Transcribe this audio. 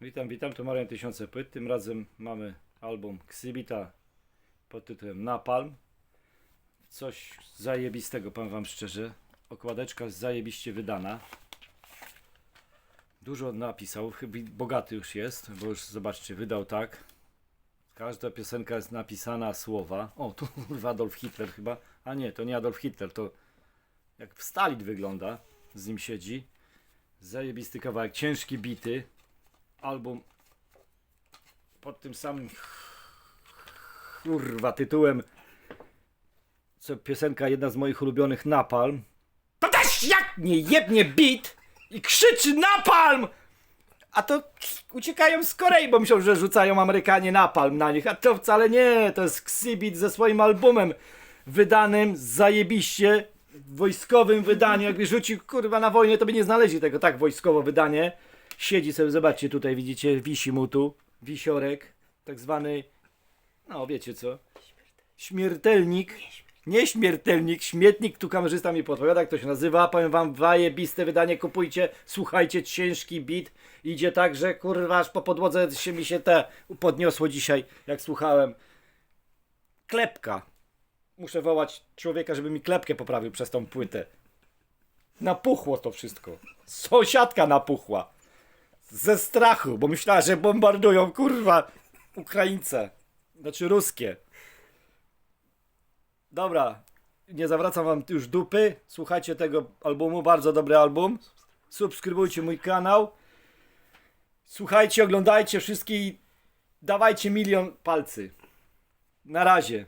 Witam, witam, tu Marian Tysiące Płyt. Tym razem mamy album Xybita pod tytułem Napalm. Coś zajebistego, powiem wam szczerze. Okładeczka zajebiście wydana. Dużo napisał, chyba bogaty już jest, bo już zobaczcie, wydał tak. Każda piosenka jest napisana słowa. O, tu Adolf Hitler chyba. A nie, to nie Adolf Hitler, to jak Stalin wygląda. Z nim siedzi. Zajebisty kawałek, ciężki bity. Album pod tym samym kurwa tytułem co piosenka jedna z moich ulubionych Napalm. To też jak nie jebnie beat i krzyczy Napalm! A to uciekają z Korei, bo myślą, że rzucają Amerykanie napalm na nich, a to wcale nie, to jest Xibit ze swoim albumem wydanym zajebiście w wojskowym wydaniu, jakby rzucił kurwa na wojnę, to by nie znaleźli tego, tak wojskowo wydanie. Siedzi sobie, zobaczcie tutaj, widzicie, wisi mu tu, wisiorek, tak zwany, no wiecie co, śmiertelnik, nie śmiertelnik, śmietnik, tu kamerzysta mi podpowiada, jak to się nazywa, powiem wam, wajebiste wydanie, kupujcie, słuchajcie, ciężki beat, idzie tak, że kurwa, aż po podłodze się mi się te podniosło dzisiaj, jak słuchałem. Klepka. Muszę wołać człowieka, żeby mi klepkę poprawił przez tą płytę. Napuchło to wszystko. Sąsiadka napuchła. Ze strachu, bo myślała, że bombardują, kurwa, Ukraińce. Znaczy ruskie. Dobra, nie zawracam wam już dupy. Słuchajcie tego albumu, bardzo dobry album. Subskrybujcie mój kanał. Słuchajcie, oglądajcie wszystkie i dawajcie milion palcy. Na razie.